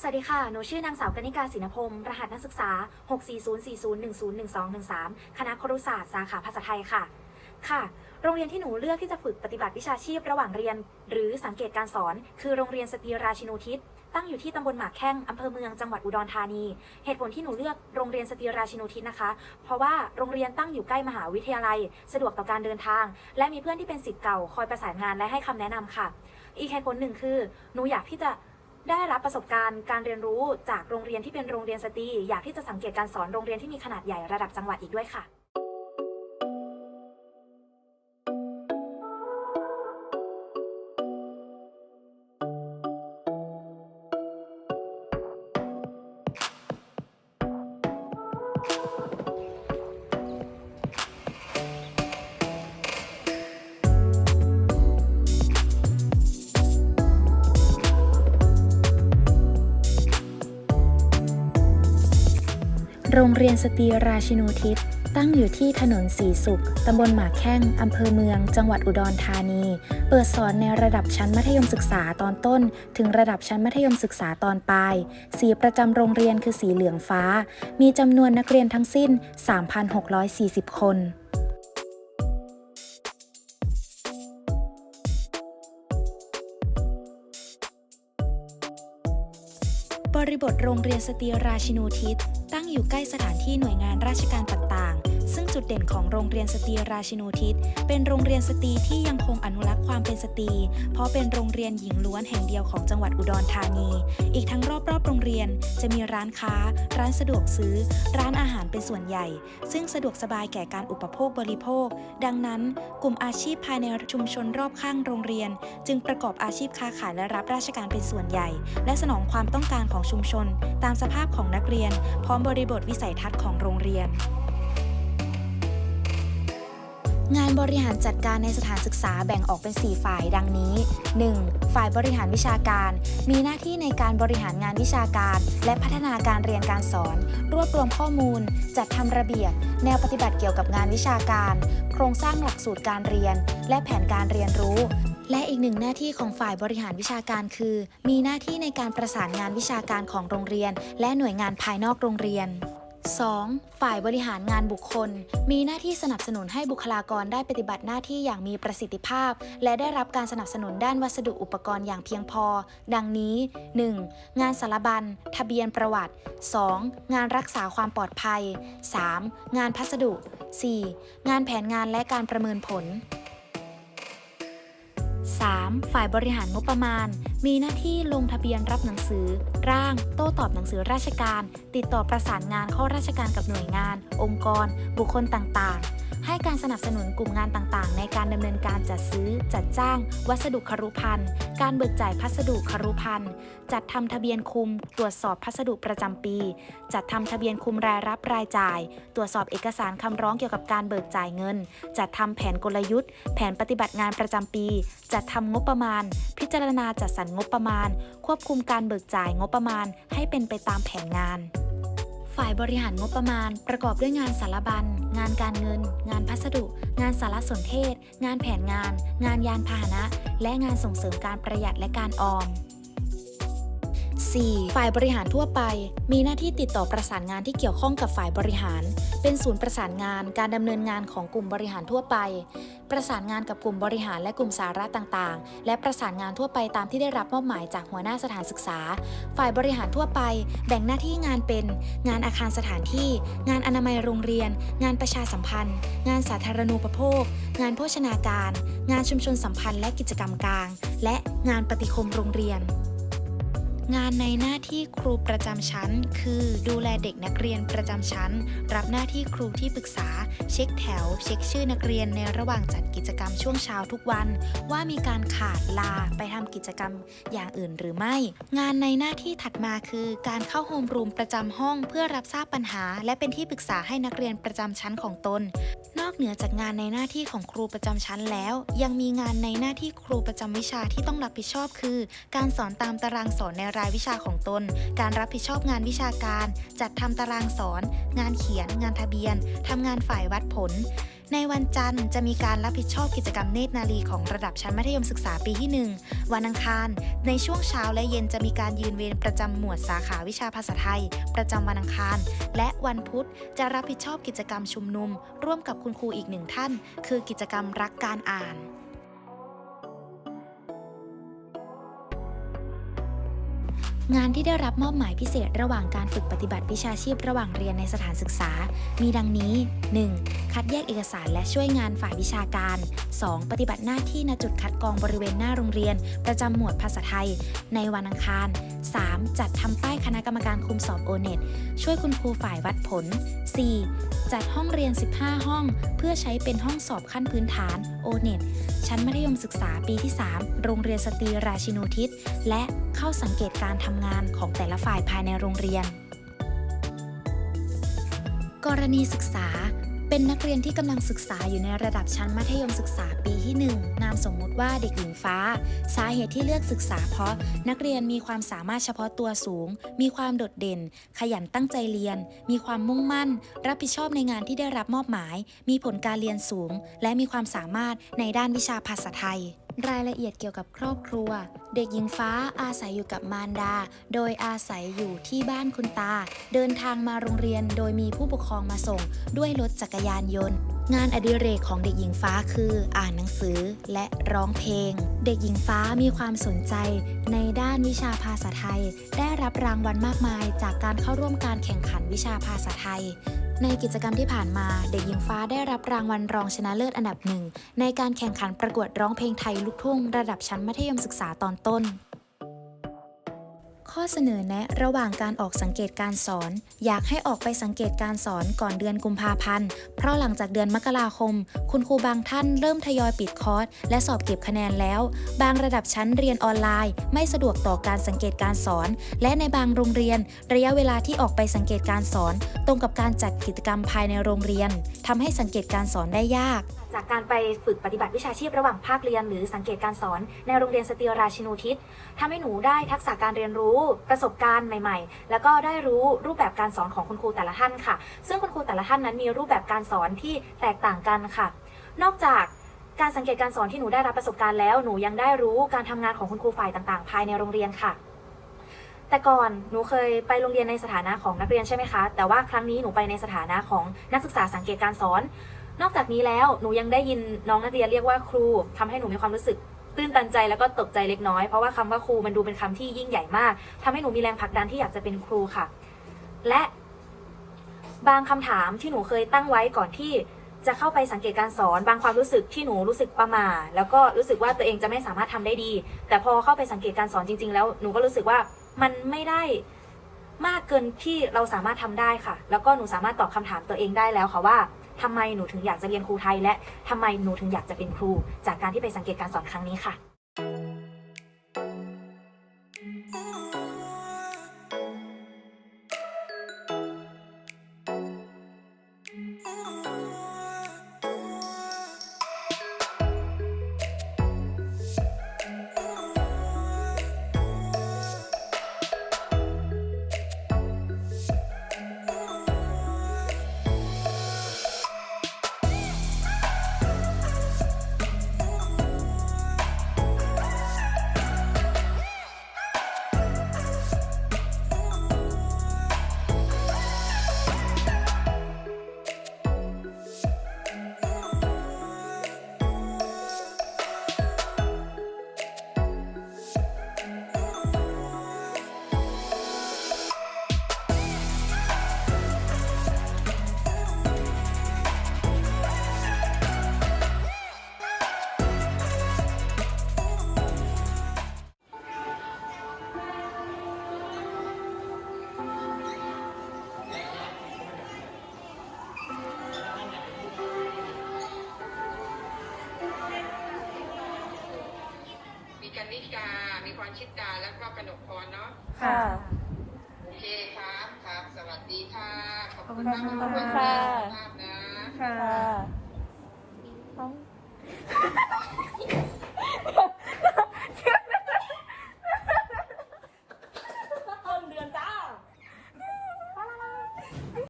สวัสดีค่ะ หนูชื่อนางสาวกนิกาศินพงศ์รหัสนักศึกษา 640401213 คณะครุศาสตร์สาขาภาษาไทยค่ะ ค่ะ โรงเรียนที่หนูเลือกที่จะฝึกปฏิบัติวิชาชีพระหว่างเรียน หรือสังเกตการสอน คือโรงเรียนสตรีราชินูทิศ ตั้งอยู่ที่ตำบลหมากแข้งอำเภอเมืองจังหวัดอุดรธานี เหตุผลที่หนูเลือกโรงเรียนสตรีราชินูทิศนะคะ เพราะว่าโรงเรียนตั้งอยู่ใกล้มหาวิทยาลัย สะดวกต่อการเดินทาง และมีเพื่อนที่เป็นศิษย์เก่าคอยประสานงานและให้คำแนะนำค่ะ อีกเหตุผลหนึ่งคือ หนูอยากที่จะ ได้รับประสบการณ์การเรียนรู้จากโรงเรียนที่เป็นโรงเรียนสตรีอยากที่จะสังเกตการสอนโรงเรียนที่มีขนาดใหญ่ระดับจังหวัดอีกด้วยค่ะ โรงเรียนสตรีราชินูทิศ ตั้งอยู่ที่ถนนสีสุข ตำบลหมากแข้ง อำเภอเมือง จังหวัดอุดรธานี เปิดสอนในระดับชั้นมัธยมศึกษาตอนต้น ถึงระดับชั้นมัธยมศึกษาตอนปลาย สีประจำโรงเรียนคือสีเหลืองฟ้า มีจำนวนนักเรียนทั้งสิ้น 3,640 คนบริบทโรงเรียนสตรีราชินูทิศตั้ งอยู่ใกล้สถานที่หน่วยงานราชการต่างๆ ซึ่งจุดเด่นของโรงเรียนสตรีราชินูทิศ เป็นโรงเรียนสตรีที่ยังคงอนุรักษ์ความเป็นสตรี เพราะเป็นโรงเรียนหญิงล้วนแห่งเดียวของจังหวัดอุดรธานี อีกทั้งรอบๆ โรงเรียนจะมีร้านค้า ร้านสะดวกซื้อ ร้านอาหารเป็นส่วนใหญ่ ซึ่งสะดวกสบายแก่การอุปโภคบริโภค ดังนั้น กลุ่มอาชีพภายในชุมชนรอบข้างโรงเรียน จึงประกอบอาชีพค้าขายและรับราชการเป็นส่วนใหญ่ และสนองความต้องการของชุมชน ตามสภาพของนักเรียน พร้อมบริบทวิสัยทัศน์ของโรงเรียน งานบริหารจัดการในสถานศึกษาแบ่งออกเป็น 4 ฝ่ายดังนี้ 1. ฝ่ายบริหารวิชาการ มีหน้าที่ในการบริหารงานวิชาการ และพัฒนาการเรียนการสอน รวบรวมข้อมูล จัดทำระเบียบ แนวปฏิบัติเกี่ยวกับงานวิชาการ โครงสร้างหลักสูตรการเรียน และแผนการเรียนรู้และอีกหนึ่งหน้าที่ของฝ่ายบริหารวิชาการคือ มีหน้าที่ในการประสานงานวิชาการของโรงเรียน และหน่วยงานภายนอกโรงเรียน 2. ฝ่ายบริหารงานบุคคล มีหน้าที่สนับสนุนให้บุคลากรได้ปฏิบัติหน้าที่อย่างมีประสิทธิภาพ และได้รับการสนับสนุนด้านวัสดุอุปกรณ์อย่างเพียงพอ ดังนี้ 1. งานสารบัญ ทะเบียนประวัติ 2. งานรักษาความปลอดภัย 3. งานพัสดุ 4. งานแผนงานและการประเมินผล 3. ฝ่ายบริหารงบประมาณ มีหน้าที่ลงทะเบียนรับหนังสือ ร่าง โต้ตอบหนังสือราชการ ติดต่อประสานงานข้อราชการกับหน่วยงาน องค์กร บุคคลต่างๆ ให้การสนับสนุนกลุ่มงานต่างๆ ในการดำเนินการจัดซื้อ จัดจ้าง วัสดุครุภัณฑ์ การเบิกจ่ายพัสดุครุภัณฑ์ จัดทำทะเบียนคุม ตรวจสอบพัสดุประจำปี จัดทำทะเบียนคุมรายรับรายจ่าย ตรวจสอบเอกสารคำร้องเกี่ยวกับการเบิกจ่ายเงิน จัดทำแผนกลยุทธ์ แผนปฏิบัติงานประจำปี จัดทำงบประมาณ พิจารณาจัดสรรงบประมาณ ควบคุมการเบิกจ่ายงบประมาณ ให้เป็นไปตามแผนงาน ฝ่ายบริหารงบประมาณ ประกอบด้วยงานสารบัญ งานการเงิน งานพัสดุ งานสารสนเทศ งานแผนงาน งานยานพาหนะ และงานส่งเสริมการประหยัดและการออม 4. ฝ่ายบริหารทั่วไป มีหน้าที่ติดต่อประสานงานที่เกี่ยวข้องกับฝ่ายบริหาร เป็นศูนย์ประสานงานการดำเนินงานของกลุ่มบริหารทั่วไป ประสานงานกับกลุ่มบริหารและกลุ่มสาระต่างๆ และประสานงานทั่วไปตามที่ได้รับมอบหมายจากหัวหน้าสถานศึกษา ฝ่ายบริหารทั่วไป แบ่งหน้าที่งานเป็น งานอาคารสถานที่ งานอนามัยโรงเรียน งานประชาสัมพันธ์ งานสาธารณูปโภค งานโภชนาการ งานชุมชนสัมพันธ์และกิจกรรมกลาง และงานปฏิคมโรงเรียน งานในหน้าที่ครูประจำชั้น คือดูแลเด็กนักเรียนประจำชั้น รับหน้าที่ครูที่ปรึกษา เช็คแถว เช็คชื่อนักเรียนในระหว่างจัดกิจกรรมช่วงเช้าทุกวัน ว่ามีการขาดลาไปทำกิจกรรมอย่างอื่นหรือไม่ งานในหน้าที่ถัดมาคือ การเข้าโฮมรูมประจำห้อง เพื่อรับทราบปัญหา และเป็นที่ปรึกษาให้นักเรียนประจำชั้นของตน นอกเหนือจากงานในหน้าที่ของครูประจำชั้นแล้ว ยังมีงานในหน้าที่ครูประจำวิชาที่ต้องรับผิดชอบ คือ การสอนตามตารางสอนในรายวิชาของตน การรับผิดชอบงานวิชาการ จัดทำตารางสอน งานเขียน งานทะเบียนทำงานฝ่ายวัดผล ในวันจันทร์จะมีการรับผิดชอบกิจกรรมเนตรนารีของระดับชั้นมัธยมศึกษาปีที่ 1 วันอังคาร ในช่วงเช้าและเย็นจะมีการยืนเวรประจำหมวดสาขาวิชาภาษาไทย ประจำวันอังคาร และวันพุธจะรับผิดชอบกิจกรรมชุมนุม ร่วมกับคุณครูอีกหนึ่งท่าน คือกิจกรรมรักการอ่าน งานที่ได้รับมอบหมายพิเศษระหว่างการฝึกปฏิบัติวิชาชีพระหว่างเรียนในสถานศึกษา มีดังนี้ 1. คัดแยกเอกสารและช่วยงานฝ่ายวิชาการ 2. ปฏิบัติหน้าที่ณจุดคัดกรองบริเวณหน้าโรงเรียน ประจำหมวดภาษาไทย ในวันอังคาร 3. จัดทำป้ายคณะกรรมการคุมสอบโอเน็ตช่วยคุณครูฝ่ายวัดผล 4. จัดห้องเรียน 15 ห้อง เพื่อใช้เป็นห้องสอบขั้นพื้นฐานโอเน็ตชั้นมัธยมศึกษาปีที่ 3 โรงเรียนสตรีราชินูทิศและเข้าสังเกตการทำงานของแต่ละฝ่ายภายในโรงเรียน กรณีศึกษา เป็นนักเรียนที่กำลังศึกษาอยู่ในระดับชั้นมัธยมศึกษาปีที่ 1 นามสมมุติว่าเด็กหญิงฟ้า สาเหตุที่เลือกศึกษาเพราะนักเรียนมีความสามารถเฉพาะตัวสูง มีความโดดเด่น ขยันตั้งใจเรียน มีความมุ่งมั่น รับผิดชอบในงานที่ได้รับมอบหมาย มีผลการเรียนสูง และมีความสามารถในด้านวิชาภาษาไทย รายละเอียดเกี่ยวกับครอบครัว เด็กหญิงฟ้าอาศัยอยู่กับมารดา โดยอาศัยอยู่ที่บ้านคุณตา เดินทางมาโรงเรียนโดยมีผู้ปกครองมาส่ง ด้วยรถจักรยานยนต์ งานอดิเรกของเด็กหญิงฟ้าคืออ่านหนังสือและร้องเพลง เด็กหญิงฟ้ามีความสนใจในด้านวิชาภาษาไทย ได้รับรางวัลมากมายจากการเข้าร่วมการแข่งขันวิชาภาษาไทยในกิจกรรมที่ผ่านมา เด็กหญิงฟ้าได้รับรางวัลรองชนะเลิศอันดับหนึ่งในการแข่งขันประกวดร้องเพลงไทยลูกทุ่ง ระดับชั้นมัธยมศึกษาตอนต้น ข้อเสนอแนะระหว่างการออกสังเกตการสอน อยากให้ออกไปสังเกตการสอนก่อนเดือนกุมภาพันธ์ เพราะหลังจากเดือนมกราคม คุณครูบางท่านเริ่มทยอยปิดคอร์สและสอบเก็บคะแนนแล้ว บางระดับชั้นเรียนออนไลน์ ไม่สะดวกต่อการสังเกตการสอน และในบางโรงเรียน ระยะเวลาที่ออกไปสังเกตการสอน ตรงกับการจัดกิจกรรมภายในโรงเรียนทำให้สังเกตการสอนได้ยากจากการไปฝึกปฏิบัติวิชาชีพระหว่างภาคเรียน หรือสังเกตการสอนในโรงเรียนสตรีราชินูทิศทำให้หนูได้ทักษะการเรียนรู้ประสบการณ์ใหม่ ๆ แล้วก็ได้รู้รูปแบบการสอนของคุณครูแต่ละท่านค่ะ ซึ่งคุณครูแต่ละท่านนั้นมีรูปแบบการสอนที่แตกต่างกันค่ะ นอกจากการสังเกตการสอนที่หนูได้รับประสบการณ์แล้วหนูยังได้รู้การทำงานของคุณครูฝ่ายต่างๆ ภายในโรงเรียนค่ะ แต่ก่อนหนูเคยไปโรงเรียนในสถานะของนักเรียนใช่ไหมคะ แต่ว่าครั้งนี้หนูไปในสถานะของนักศึกษาสังเกตการสอน นอกจากนี้แล้วหนูยังได้ยินน้องนักเรียนเรียกว่าครูทำให้หนูมีความรู้สึก ตื้นตันใจแล้วก็ตกใจเล็กน้อย เพราะว่าคำว่าครูมันดูเป็นคำที่ยิ่งใหญ่มากทำให้หนูมีแรงผลักดันที่อยากจะเป็นครูค่ะ และบางคำถามที่หนูเคยตั้งไว้ก่อนที่จะเข้าไปสังเกตการสอนบางความรู้สึกที่หนูรู้สึกประมาแล้วก็รู้สึกว่าตัวเองจะไม่สามารถทำได้ดี แต่พอเข้าไปสังเกตการสอนจริง ๆ แล้วหนูก็รู้สึกว่ามันไม่ได้มากเกินที่เราสามารถทำได้ค่ะ แล้วก็หนูสามารถตอบคำถามตัวเองได้แล้วค่ะว่า ทำไมหนูถึงอยากจะเรียนครูไทย และทำไมหนูถึงอยากจะเป็นครู จากการที่ไปสังเกตการสอนครั้งนี้ค่ะ ชิตาแล้วก็กนกพรเนาะค่ะ โอเคครับครับ สวัสดีค่ะ ขอบขอบคุคุณณมากค่ะขอบคุณค่ะ มากนะ ค่ะ